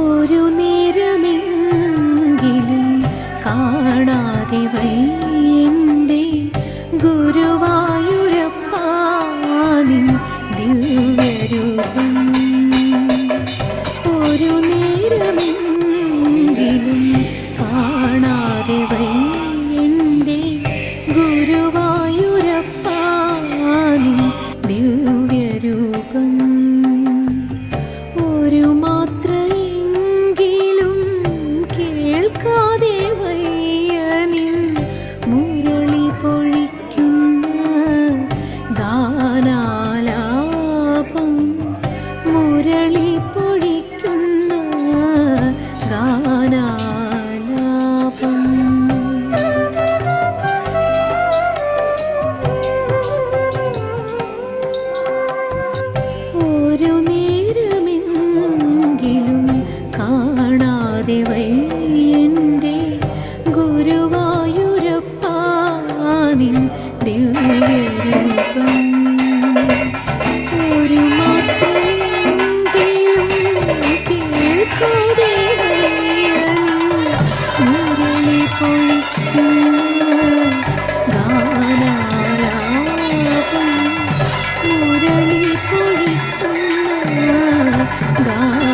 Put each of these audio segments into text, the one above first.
ഒരു നേരമെങ്കിലും കാണാതെ വയ്യന്റെ വയ്യന്റെ ഗുരുവായൂരപ്പാനിൻ ദിവ്യരൂപം. ഒരു മാത്രയെങ്കിലും കേൾക്കാതെ മുരളി പൊഴിക്കുന്ന ഗാനാലാപം മുരളി പൊഴിക്കുന്ന ഗാനം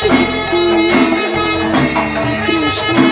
Cristo, Cristo.